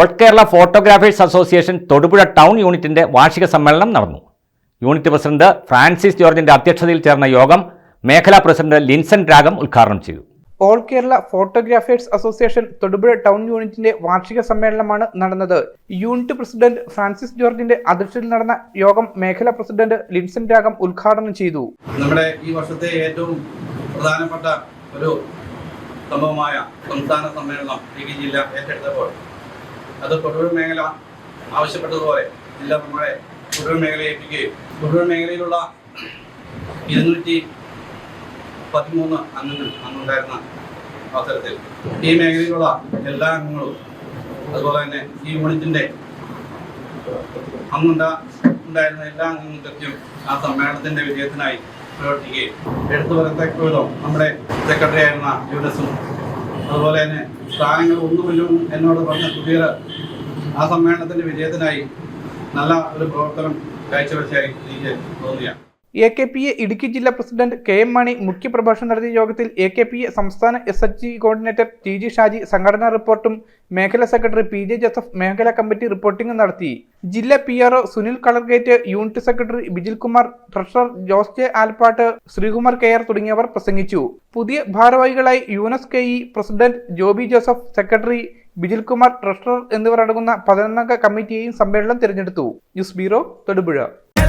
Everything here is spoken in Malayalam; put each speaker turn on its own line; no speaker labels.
All Kerala photographers association Thodupuzha town യൂണിറ്റിന്റെ വാർഷിക സമ്മേളനം നടന്നു. യൂണിറ്റ് പ്രസിഡന്റ് ഫ്രാൻസിസ് ജോർജിന്റെ അധ്യക്ഷതയിൽ ചേർന്ന യോഗം മേഖലാ പ്രസിഡന്റ് ലിൻസൺ രാഗം ഉദ്ഘാടനം ചെയ്തു.
All Kerala photographers association Thodupuzha town യൂണിറ്റിന്റെ വാർഷിക സമ്മേളനമാണ് നടന്നത്. യൂണിറ്റ് പ്രസിഡന്റ് ഫ്രാൻസിസ് ജോർജിന്റെ അധ്യക്ഷതയിൽ നടന്ന യോഗം മേഖലാ പ്രസിഡന്റ് ലിൻസൺ രാഗം ഉദ്ഘാടനം ചെയ്തു.
നമ്മുടെ ഈ വർഷത്തെ ഏറ്റവും പ്രധാനപ്പെട്ട ഒരു സംഭവമായ സംസ്ഥാന സമ്മേളനം ഇടുക്കി ജില്ല ഏറ്റെടുത്തപ്പോൾ അത് തൊടുപുഴ മേഖല ആവശ്യപ്പെട്ടതുപോലെ എല്ലാം നമ്മളെ തൊടുപുഴ മേഖലയെ ഏൽപ്പിക്കുകയും തൊടുപുഴ മേഖലയിലുള്ള ഇരുന്നൂറ്റി പതിമൂന്ന് അംഗങ്ങൾ അന്നുണ്ടായിരുന്ന അവസരത്തിൽ ഈ മേഖലയിലുള്ള എല്ലാ അംഗങ്ങളും അതുപോലെ തന്നെ ഈ യൂണിറ്റിന്റെ അന്നുണ്ടാ ഉണ്ടായിരുന്ന എല്ലാ അംഗങ്ങൾക്കും ആ സമ്മേളനത്തിന്റെ വിജയത്തിനായി പ്രവർത്തിക്കുകയും എടുത്തു പറയത്തക്ക വിധം നമ്മുടെ സെക്രട്ടറി ആയിരുന്ന യൂനസും അതുപോലെ തന്നെ സ്ഥാനങ്ങൾ ഒന്നുമില്ലും എന്നോട് പറഞ്ഞ സുധീർ ആ സമ്മേളനത്തിന്റെ വിജയത്തിനായി നല്ല ഒരു പ്രവർത്തനം കാഴ്ചവെച്ചായി എനിക്ക് തോന്നിയാണ്.
A K P A Idukki ജില്ലാ പ്രസിഡന്റ് കെ എം മാണി മുഖ്യപ്രഭാഷണം നടത്തിയ യോഗത്തിൽ എ കെ പി എ സംസ്ഥാന S H G coordinator T G Shaji സംഘടനാ റിപ്പോർട്ടും മേഖലാ സെക്രട്ടറി പി ജെ ജോസഫ് മേഖലാ കമ്മിറ്റി റിപ്പോർട്ടിംഗും നടത്തി. ജില്ലാ P R Sunil colour gate unit secretary Bijil Kumar treasurer Jose J Alppat Sreekumar K R തുടങ്ങിയവർ പ്രസംഗിച്ചു. പുതിയ ഭാരവാഹികളായി Yunus K E president Joby Joseph secretary Bijil Kumar treasurer എന്നിവർ അടങ്ങുന്ന പതിനൊന്നംഗ കമ്മിറ്റിയെയും സമ്മേളനം തിരഞ്ഞെടുത്തു. News bureau Thodupuzha.